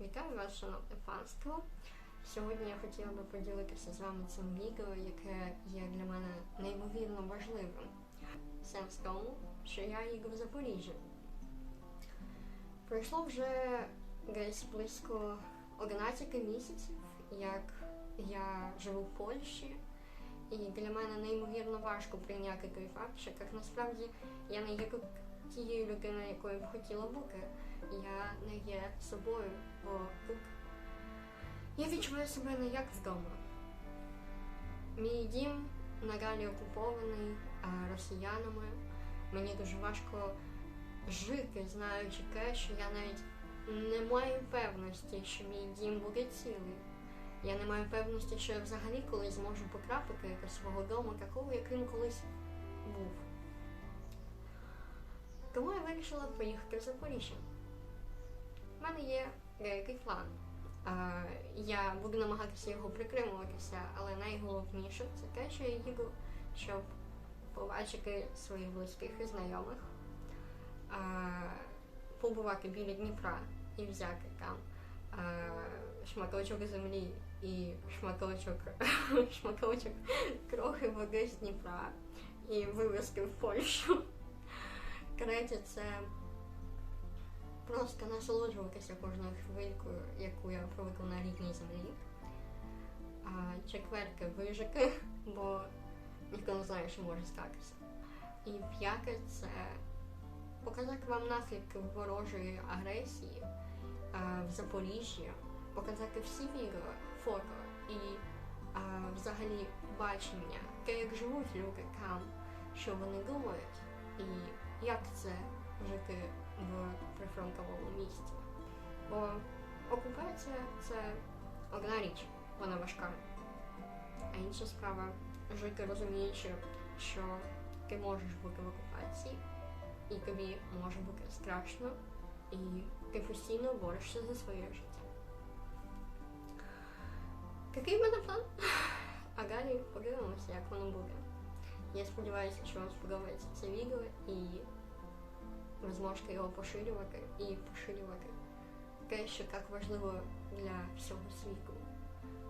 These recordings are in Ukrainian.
Вітаю вас, шановне панство. Сьогодні я хотіла би поділитися з вами цим відео, яке є для мене неймовірно важливим. Сенс в тому, що я їду в Запоріжжя. Пройшло вже десь близько 11 місяців, як я живу в Польщі, і для мене неймовірно важко прийняти той факт, що як насправді я не є тією людиною, якою б хотіла бути. Я не є собою, бо тут я відчуваю себе не як вдома. Мій дім наразі окупований росіянами. Мені дуже важко жити, знаючи те, що я навіть не маю певності, що мій дім буде цілий. Я не маю певності, що я взагалі колись зможу потрапити до свого дому, такого, яким колись був. Тому я вирішила поїхати в Запоріжжя. Мене є деякий план. Я буду намагатися його притримуватися, але найголовніше це те, що я їду, щоб побачити своїх близьких і знайомих, побувати біля Дніпра і взяти там шматочок землі і шматочок, шматочок трохи води з Дніпра і вивезти в Польщу. Третє це просто насолоджуватися кожною хвилькою, яку я провикла на рідній землі. А четверте вижити, бо ніхто не знає, що може статися. І п'яте це показати вам наслідки ворожої агресії а, в Запоріжжі, показати всі відео, фото і а, взагалі бачення, те, як живуть люди там, що вони думають, і як це жити в прифронтовому місті. Бо окупація це одна річ, вона важка. А інша справа жити розуміючи, що ти можеш бути в окупації, і тобі може бути страшно, і ти постійно борешся за своє життя. Такий в мене план. А далі подивимося, як воно буде. Я сподіваюся, що вам сподобається це відео і ви зможете його поширювати і поширювати те, що так важливо для всього світу.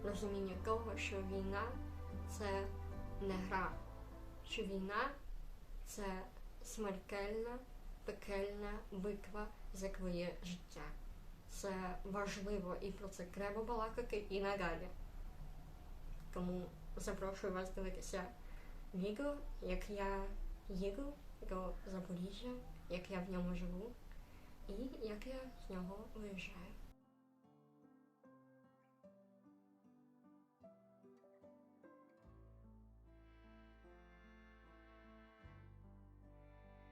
Розуміння того, що війна це не гра, що війна це смертельна, пекельна битва за твоє життя. Це важливо і про це треба балакати і надалі. Тому запрошую вас дивитися відео, як я їду до Запоріжжя, як я в ньому живу і як я з нього виїжджаю.